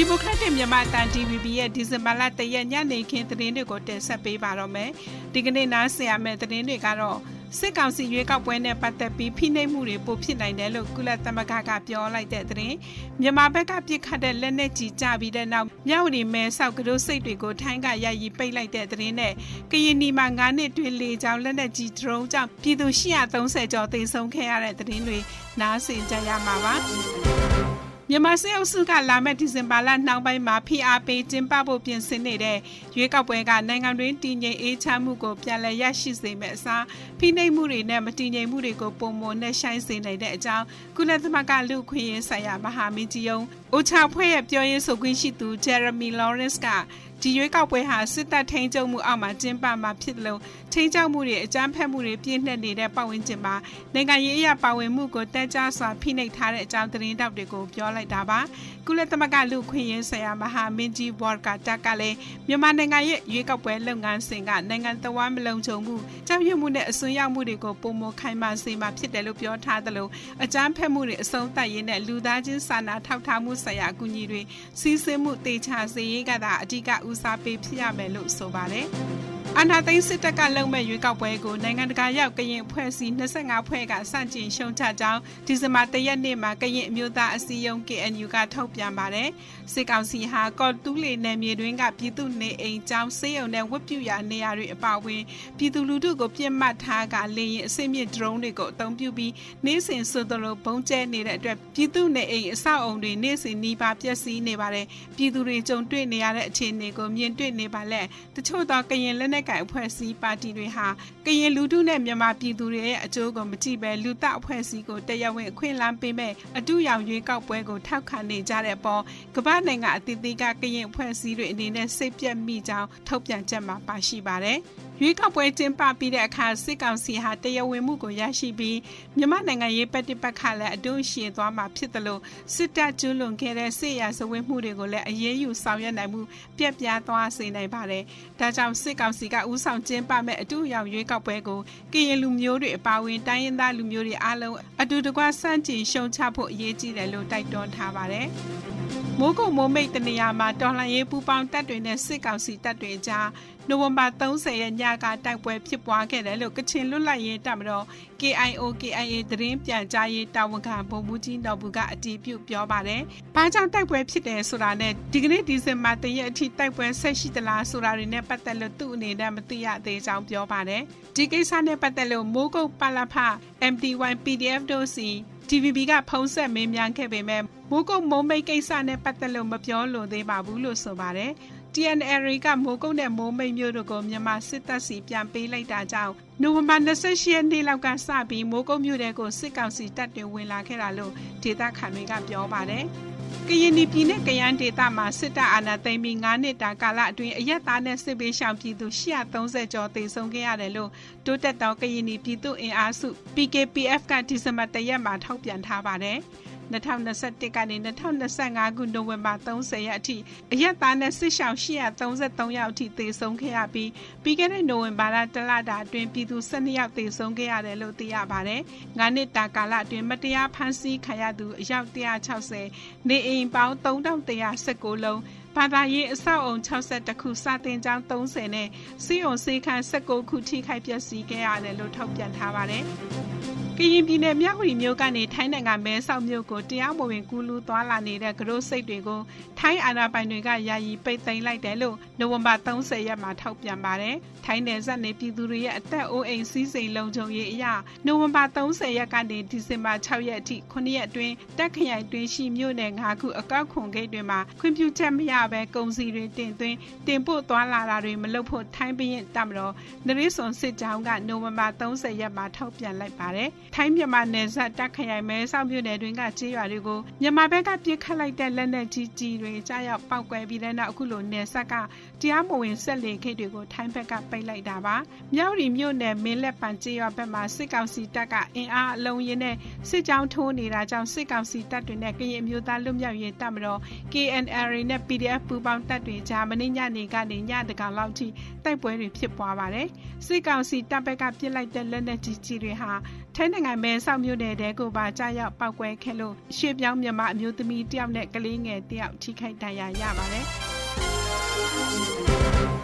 ဒီမိုကရက်တစ်မြန်မာတန် DVB ရဲ့ဒီဇင်ဘာလတရက်ညနေခင်းသတင်းတွေကိုတင်ဆက်ပေးပါတော့မယ်ဒီကနေ့နားဆင်ရမယ့်သတင်းတွေကတော့စစ်ကောင်စီရွေးကောက်ပွဲနဲ့ပတ်သက်ပြီးဖိနှိပ်မှုတွေပိုဖြစ်နိုင်တယ်လို့ကုလသမဂ္ဂကပြောလိုက်တဲ့သတင်းမြန်မာဘက်ကပြစ်ခတ်တဲ့လက်နက်ကြီးကြပြီးတဲ့နောက်မြောက်ရီမဲဆောက်ကတို့စိတ်တွေကိုထိုင်းကရည်ပိတ်လိုက်တဲ့သတင်းနဲ့ကရင်နီမှာ9နှစ်တွင်လေကြောင်းလက်နက်ကြီးဒရုန်းကြောင့်ပြည်သူ130ကျော်သေဆုံးခဲ့ရတဲ့သတင်းတွေနားဆင်ကြရမှာပါ မြန်မာစစ်အုပ်စုကလာမယ့်ဒီဇင်ဘာလနှောင်းပိုင်းမှာဖိအားပေးကျင်းပဖို့ပြင်ဆင်နေတဲ့ရွေးကောက်ပွဲကနိုင်ငံတွင်းတည်ငြိမ်အေးချမ်းမှုကိုပြန်လည်ရရှိစေမယ့်အစားဖိနှိပ်မှုတွေနဲ့မတည်ငြိမ်မှုတွေကိုပုံမနဲ့ရှိုင်းစေနိုင်တဲ့အကြောင်းကုလသမဂ္ဂလူ့ခွင့်ရေးဆိုင်ရာမဟာမင်းကြီးယုံအိုချာဖွဲ့ရဲ့ပြောရေးဆိုခွင့်ရှိသူ Jeremy Lawrence က ဒီရွေးကောက်ပွဲဟာစစ်တပ်ထိန်းချုပ်မှုအောက်မှာကျင်းပမှာဖြစ်တယ်လို့ထိန်းချုပ်မှုတွေအကြမ်းဖက်မှုတွေပြည့်နှက်နေတဲ့ပတ်ဝန်းကျင်မှာနိုင်ငံရေးအရာပါဝင်မှုကိုတက်ကြစွာဖိနှိပ်ထားတဲ့အကြောင်းသတင်းတောက်တွေကိုပြောလိုက်တာပါကုလသမဂ္ဂလူခွင့်ရေးဆိုင်ရာမဟာမင်းကြီးဘော့ကာတက်ကလည်းမြန်မာနိုင်ငံရဲ့ရွေးကောက်ပွဲလုပ်ငန်းစဉ်ကနိုင်ငံတော်မလုံခြုံမှုကြောက်ရွံ့မှုနဲ့အစွန်းရောက်မှုတွေကိုပုံမခိုင်မာစေမှာဖြစ်တယ်လို့ပြောထားသလိုအကြမ်းဖက်မှုတွေအဆုံးသတ်ရေးနဲ့လူသားချင်းစာနာထောက်ထားမှုဆိုင်ရာအကူအညီတွေစီးဆင်းမှုတေချာစေရေးကသာအဓိကဦးစားပေးဖြစ်ရမယ်လို့ဆိုပါတယ်။ အာနာသိန်းစစ်တပ်ကလုံမဲ့ရွေးကောက်ပွဲကိုနိုင်ငံတကာရောက်ကရင်အဖွဲ့အစည်း25ဖွဲ့ကစန့်ကျင်ရှုံချကြောင်းဒီဇင်ဘာ၁ရက်နေ့မှာကရင်အမျိုးသားအစည်းအရုံး KNU ကထုတ်ပြန်ပါတယ်။စစ်ကောင်စီဟာကော်တူးလီနယ်မြေတွင်းကပြည်သူနေအိမ်ကျောင်းဆေးရုံနဲ့ဝတ်ပြုရာနေရာတွေအပါအဝင်ပြည်သူလူထုကိုပြစ်မှတ်ထားကလေရင်အစိမြင့်ဒရုန်းတွေကိုအသုံးပြုပြီးနေ့စဉ်ဆိုသလိုဘုံကျဲနေတဲ့အတွက်ပြည်သူနေအိမ်အဆောက်အုံတွေနေ့စဉ်နှီးပါပျက်စီးနေပါတယ်။ပြည်သူတွေကြုံတွေ့နေရတဲ့အခြေအနေကိုမြင်တွေ့နေပါလက်တချို့သောကရင်လက်နက်ကိုင်အဖွဲ့အစည်းပါတီတွေဟာကရင်လူထုနဲ့မြန်မာပြည်သူတွေရဲ့အကျိုးကိုမကြည့်ပဲလူသအဖွဲ့အစည်းကိုတရားဝင်အခွင့်အလမ်းပေးမဲ့အတူရောင်ရွေးကောက်ပွဲကိုထောက်ခံနေကြတဲ့အပေါ်ကမ္ဘာနိုင်ငံအသီးသီးကကရင်အဖွဲ့အစည်းတွေအနေနဲ့စိတ်ပြတ်မိကြောင်းထုတ်ပြန်ချက်မှာပါရှိပါတယ်။ ရွေးကောက်ပွဲကျင်းပပြီးတဲ့အခါစစ်ကောင်စီဟာတရားဝင်မှုကိုရရှိပြီးမြန်မာနိုင်ငံရေးပတ်တိပတ်ခလည်းအတူရှည်သွားမှာဖြစ်တယ်လို့စစ်တပ်ကျူးလွန်ခဲ့တဲ့စစ်ရာဇဝတ်မှုတွေကိုလည်းအရေးယူဆောင်ရွက်နိုင်မှုပြက်ပြားသွားစေနိုင်ပါတယ်။ဒါကြောင့်စစ်ကောင်စီကဥဆောင်ကျင်းပမဲ့အတူရောက်ရွေးကောက်ပွဲကိုကရင်လူမျိုးတွေအပါအဝင်တိုင်းရင်းသားလူမျိုးတွေအားလုံးအတူတကွစန့်ကျင်ရှုံချဖို့အရေးကြီးတယ်လို့တိုက်တွန်းထားပါတယ်။ မိုးကုတ်မိုးမိတ်တနေရာမှာတော်လှန်ရေးပူးပေါင်းတပ်တွေနဲ့စစ်ကောင်စီတပ်တွေကြားနိုဝင်ဘာ30ရက်ညကတိုက်ပွဲဖြစ်ပွားခဲ့တယ်လို့ကချင်လွတ်လပ်ရေးတပ်မတော် KIO KIA သတင်းပြန်ကြားရေးတာဝန်ခံဗိုလ်မှူးကြီးတော်ဘူးကအတည်ပြုပြောပါတယ်။ဘာကြောင့်တိုက်ပွဲဖြစ်တယ်ဆိုတာနဲ့ဒီကနေ့ဒီဇင်ဘာ3ရက်အထိတိုက်ပွဲဆက်ရှိသလားဆိုတာတွေနဲ့ပတ်သက်လို့သူ့အနေနဲ့မသိရသေးကြောင်းပြောပါတယ်။ဒီကိစ္စနဲ့ပတ်သက်လို့မိုးကုတ်ပလဖ MD1 PDF တို့စီ TVB ကဖုံးဆက်မေးမြန်းခဲ့ပေမဲ့မိုးကုတ်မုံမိတ်ကိစ္စနဲ့ပတ်သက်လို့မပြောလို့သေးပါဘူးလို့ဆိုပါတယ်။ TNL ကမိုးကုတ်နဲ့မိုးမိတ်မျိုးတို့ကိုမြန်မာစစ်တပ်စီပြန်ပေးလိုက်တာကြောင့်နိုဝင်ဘာ28ရက်နေ့လောက်ကစပြီးမိုးကုတ်မြို့တဲကိုစစ်ကောင်စီတပ်တွေဝင်လာခဲ့တာလို့ဒေသခံတွေကပြောပါတယ်။ ကရင်ပြည်နယ်ကရန်ဒေသမှာစစ်တပ်အာဏာသိမ်းပြီး9နှစ်တာကာလအတွင်းအရက်သားနဲ့စစ်ပေးရှောင်ပြည်သူ130ကျော်သေဆုံးခဲ့ရတယ်လို့တိုးတက်သောကရင်ပြည်သူအင်အားစု PKPF ကဒီဇင်ဘာတရက်မှာထုတ်ပြန်ထားပါတယ်။ 2021ကနေ2025ခုနိုဝင်ဘာ30ရက်အထိအရက်သားနဲ့စစ်ရှောင်833ယောက်အထိသေဆုံးခဲ့ရပြီးပြီးခဲ့တဲ့နိုဝင်ဘာလတလတာအတွင်းပြည်သူ12ယောက်သေဆုံးခဲ့ရတယ်လို့သိရပါတယ်။9နှစ်တာကာလအတွင်းမတရားဖမ်းဆီးခံရသူအယောက်160နေအိမ်ပေါင်း3119လုံးဘာသာရေးအဆောက်အုံ62ခုစာတင်ကျောင်း30နဲ့စီယုံစေခန်း19ခုထိခိုက်ပျက်စီးခဲ့ရတယ်လို့ထုတ်ပြန်ထားပါတယ်။ ကရင်ပြည်နယ်မြဝတီမြို့ကနေထိုင်းနိုင်ငံမဲဆောက်မြို့ကိုတရားမဝင်ကူးလူသွားလာနေတဲ့ကရိုးစိတ်တွေကိုထိုင်းအာဏာပိုင်တွေကယာယီပိတ်သိမ်းလိုက်တယ်လို့နိုဝင်ဘာ30ရက်မှာထုတ်ပြန်ပါတယ်။ထိုင်းနယ်စပ်နေပြည်သူတွေရဲ့အသက်အိုးအိမ်စီးစိမ်လုံခြုံရေးအရနိုဝင်ဘာ30ရက်ကနေဒီဇင်ဘာ6ရက်အထိ9ရက်အတွင်းတက်ခရိုင်တွင်းရှိမြို့နယ်5ခုအကောက်ခွန်ဂိတ်တွေမှာခွင့်ပြုချက်မရဘဲကုန်စည်တွေတင်သွင်းတင်ပို့သွားလာတာတွေမလုပ်ဖို့ထိုင်းပြည်တပ်မတော်နရိစွန်စစ်ကြောင်းကနိုဝင်ဘာ30ရက်မှာထုတ်ပြန်လိုက်ပါတယ်။ထိုင်းမြန်မာနယ်စပ်တပ်ခရိုင်မဲဆောက်မြို့နယ်တွင်ကကြေးရွာတွေကိုမြန်မာဘက်ကပြစ်ခတ်လိုက်တဲ့လက်နက်ကြီးကြီးတွေကြားရောက်ပောက်ကွဲပြီးတဲ့နောက်အခုလိုနယ်ဆက်ကတရားမဝင်ဆက်လေခိတ်တွေကိုထိုင်းဘက်ကပိတ်လိုက်တာပါမြောက်ရီမြို့နယ်မင်းလက်ပံကြေးရွာဘက်မှာစစ်ကောင်စီတပ်ကအင်အားအလုံးရင်းနဲ့စစ်ကြောင်းထိုးနေတာကြောင့်စစ်ကောင်စီတပ်တွေနဲ့ကရင်မျိုးသားလွတ်မြောက်ရေးတပ်မတော် KNL နဲ့ PDF ပူးပေါင်းတပ်တွေကြားမနေ့ညနေကနေညတကောင်လောက်ထိတိုက်ပွဲတွေဖြစ်ပွားပါတယ်စစ်ကောင်စီတပ်ဘက်ကပြစ်လိုက်တဲ့လက်နက်ကြီးကြီးတွေဟာ ထိုင်းနိုင်ငံမဲဆောက်မြို့နယ်တဲကိုပါကြာရောက်ပောက်ကွဲခဲ့လို့ရှေ့ပြောင်းမြမအမျိုးသမီးတယောက်နဲ့ကလေးငယ်တယောက်ထိခိုက်ဒဏ်ရာရပါတယ်။